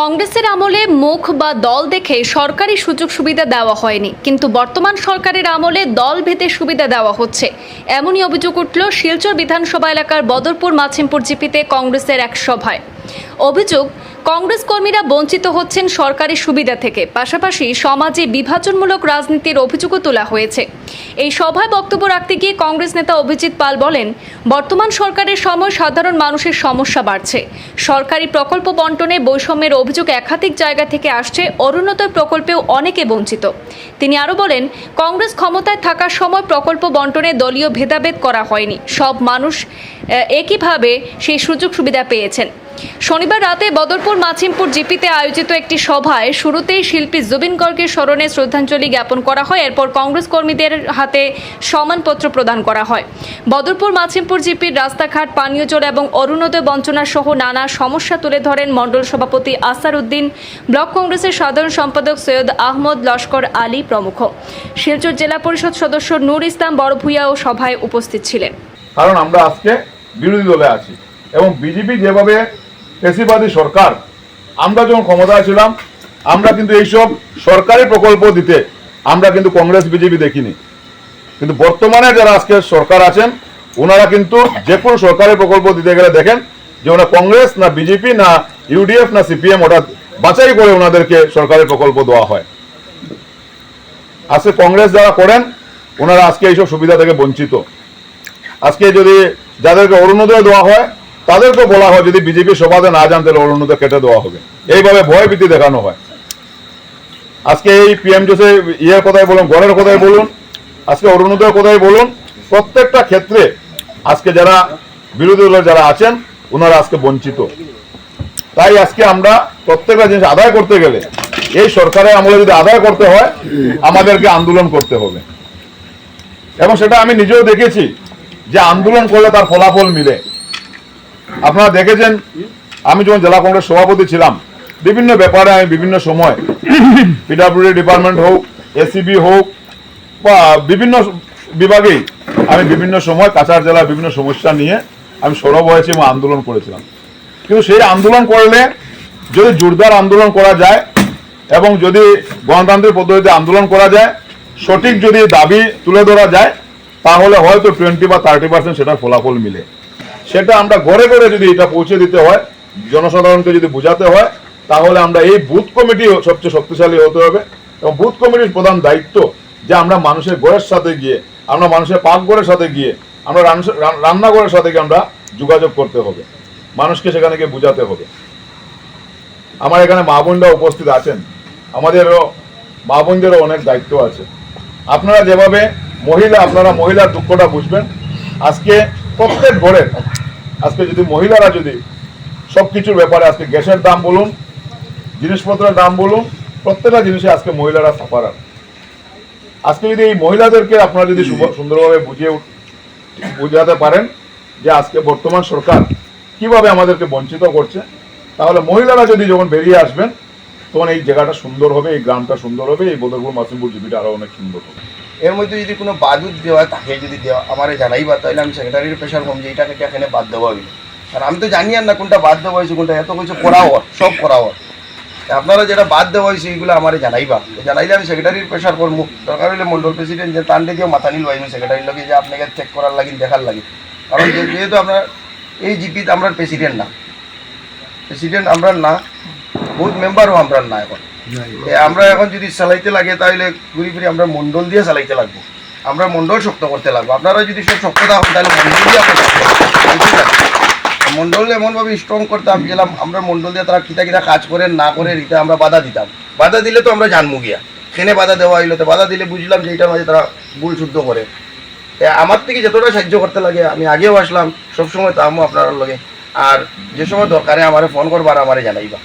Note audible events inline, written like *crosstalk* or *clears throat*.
কংগ্রেসের আমলে মুখ বা দল দেখে সরকারি সুযোগ সুবিধা দেওয়া হয়নি, কিন্তু বর্তমান সরকারের আমলে দল ভেদে সুবিধা দেওয়া হচ্ছে। এমনই অভিযোগ উঠল শিলচর বিধানসভা এলাকার বদরপুর মাছিমপুর জিপিতে কংগ্রেসের এক সভায়। অভিযোগ কংগ্রেস কর্মীরা বঞ্চিত হচ্ছেন সরকারি সুবিধা থেকে। পাশাপাশি সমাজে বিভাজনমূলক রাজনীতির অভিযোগও তোলা হয়েছে। এই সভায় বক্তব্য রাখতে গিয়ে কংগ্রেস নেতা অভিজিৎ পাল বলেন, বর্তমান সরকারের সময় সাধারণ মানুষের সমস্যা বাড়ছে। সরকারি প্রকল্প বন্টনে বৈষম্যের অভিযোগ একাধিক জায়গা থেকে আসছে, অরুণোদয় প্রকল্পেও অনেকে বঞ্চিত। তিনি আরও বলেন, কংগ্রেস ক্ষমতায় থাকার সময় প্রকল্প বন্টনে দলীয় ভেদাভেদ করা হয়নি। সব মানুষ একইভাবে সেই সুযোগ সুবিধা পেয়েছেন। শনিবার রাতে বদরপুর মাছিমপুর জিপিতে আয়োজিত একটি সভায় শুরুতেই শিল্পী জুবিন গর্গের স্মরণে শ্রদ্ধাঞ্জলি জ্ঞাপন করা হয়। এরপর কংগ্রেস কর্মীদের হাতে সম্মানপত্র প্রদান করা হয়। বদরপুর মাছিমপুর জিপির রাস্তাঘাট পানীয় জল এবং অরুণোদয় বঞ্চনা সহ নানা সমস্যা তুলে ধরেন মণ্ডল সভাপতি আসার উদ্দিন ব্লক কংগ্রেসের সাধারণ সম্পাদক সৈয়দ আহমদ লস্কর আলী প্রমুখ। শিলচর জেলা পরিষদ সদস্য নূর ইসলাম ও সভায় উপস্থিত ছিলেন। কারণ আমরা আজকে বিরোধী দলে আছি এবং বিজেপি যেভাবে পেশিবাদী সরকার, আমরা যখন ক্ষমতায় ছিলাম, আমরা কিন্তু এইসব সরকারি প্রকল্প দিতে, আমরা কিন্তু কংগ্রেস, বিজেপি দেখিনি। কিন্তু বর্তমানে যারা আজকে সরকার আছেন, ওনারা কিন্তু যে কোনো সরকারি প্রকল্প দিতে গেলে দেখেন যে ওনারা কংগ্রেস না বিজেপি না ইউডিএফ না সিপিএম, ওটা বাছাই করে ওনাদেরকে সরকারি প্রকল্প দেওয়া হয়। আজকে কংগ্রেস যারা করেন, ওনারা আজকে এইসব সুবিধা থেকে বঞ্চিত। আজকে যদি যাদেরকে অরুণোদয় দেওয়া হয় তাদেরকে বলা হয়, যদি বিজেপি সভাতে না যান, তাহলে অরুণোদয় কেটে দেওয়া হবে? এইভাবে ভয় ভীতি দেখানো হয়। আজকে এই পিএম জোসে ইয়ের কথাই বলুন গড়ের কথাই বলুন, আজকে অরুণোদয়ের কথাই বলুন, প্রত্যেকটা ক্ষেত্রে আজকে যারা বিরোধী দলের যারা আছেন ওনারা আজকে বঞ্চিত। তাই আজকে আমরা প্রত্যেকটা জিনিস আদায় করতে গেলে, এই সরকারের আমলে যদি আদায় করতে হয়, আমাদেরকে আন্দোলন করতে হবে। এবং সেটা আমি নিজেও দেখেছি যে আন্দোলন করলে তার ফলাফল মিলে। আপনারা দেখেছেন, আমি যখন জেলা কংগ্রেস সভাপতি ছিলাম, বিভিন্ন ব্যাপারে আমি বিভিন্ন সময় *clears throat* পিডাব্লিউডি ডিপার্টমেন্ট হোক এসিবি হোক, বা বিভিন্ন বিভাগেই আমি বিভিন্ন সময় কাছাড় জেলার বিভিন্ন সমস্যা নিয়ে আমি সরব হয়েছি এবং আন্দোলন করেছিলাম। কিন্তু সেই আন্দোলন করলে যদি জোরদার আন্দোলন করা যায় এবং যদি গণতান্ত্রিক পদ্ধতিতে আন্দোলন করা যায়, সঠিক যদি দাবি তুলে ধরা যায়, তাহলে হয়তো টোয়েন্টি বা থার্টি পার্সেন্ট সেটার ফলাফল মিলে। সেটা আমরা ঘরে ঘরে যদি এটা পৌঁছে দিতে হয়, জনসাধারণকে যদি বোঝাতে হয়, তাহলে আমরা এই বুথ কমিটি সবচেয়ে শক্তিশালী হতে হবে। এবং বুথ কমিটির প্রধান দায়িত্ব যে আমরা মানুষের ঘরের সাথে গিয়ে, আমরা মানুষের পাকঘরের সাথে গিয়ে, আমরা রান্না- রান- রান্নাঘরের সাথে গিয়ে আমরা যোগাযোগ করতে হবে। মানুষকে সেখানে গিয়ে বোঝাতে হবে। আমার এখানে মা বোনরা উপস্থিত আছেন। আমাদেরও, মা বোনদেরও অনেক দায়িত্ব আছে। আপনারা যেভাবে মহিলা, আপনারা মহিলার দুঃখটা বুঝবেন। আজকে প্রত্যেক ঘরের আজকে যদি মহিলারা যদি সব কিছুর ব্যাপারে আজকে গ্যাসের দাম বলুন, জিনিসপত্রের দাম বলুন, প্রত্যেকটা জিনিসে আজকে মহিলারা সাফারার আজকে যদি এই মহিলাদেরকে আপনারা যদি সুন্দরভাবে বুঝিয়ে বোঝাতে পারেন যে আজকে বর্তমান সরকার কীভাবে আমাদেরকে বঞ্চিত করছে, তাহলে মহিলারা যদি যখন বেরিয়ে আসবেন, তখন এই জায়গাটা সুন্দর হবে, এই গ্রামটা সুন্দর হবে, এই বদরপুর মাসিমপুর জিবিটা আরও অনেক সুন্দর হবে। এর মধ্যে যদি কোনো বাদুদ দেওয়া তাকে যদি দেওয়া আমার জানাইবা তাহলে আমি সেক্রেটারির প্রেশার কম, যে এটা কেটে এখানে বাদ দেওয়া হইল। আর আমি তো জানি আর না কোনটা বাদ দেওয়া হয়েছে, কোনটা এত কিছু করা হওয়ার সব করা হওয়ার আপনারা যেটা বাদ দেওয়া হয়েছে, এইগুলো আমার জানাইবা জানাইলে আমি সেক্রেটারির প্রেশার করব। দরকার হলে মন্ডল প্রেসিডেন্ট যে তান্ডে দিয়ে মাথা নিল আমি সেক্রেটারির লগে যে আপনাকে চেক করার লাগি, দেখার লাগে। কারণ যেহেতু আপনার, এই জিপি আমরা প্রেসিডেন্ট না। প্রেসিডেন্ট আমরা না বহুত মেম্বারও আমরা না এখন। আমরা এখন যদি চালাইতে লাগে তাহলে ঘুরি ফিরি আমরা মন্ডল দিয়ে চালাইতে লাগবো। আমরা মন্ডল শক্ত করতে লাগবো। আপনারা যদি সব শক্ত থাকুন, তাহলে মন্ডল দিয়ে? মন্ডল এমনভাবে স্ট্রং করতাম গেলাম, আমরা মন্ডল দিয়ে তারা কিতা কিতা কাজ করেন না করে এটা আমরা বাধা দিতাম। বাধা দিলে তো আমরা জানব গিয়া। খেনে বাধা দেওয়া হইল তো বাধা দিলে বুঝলাম যে এটার মাঝে তারা ভুল শুদ্ধ করে। আমার থেকে যতটা সাহায্য করতে লাগে, আমি আগেও আসলাম, সবসময় তো আমও আপনার লগে। আর যে সময় দরকারে আমারে ফোন করবার আমারে জানাইবা।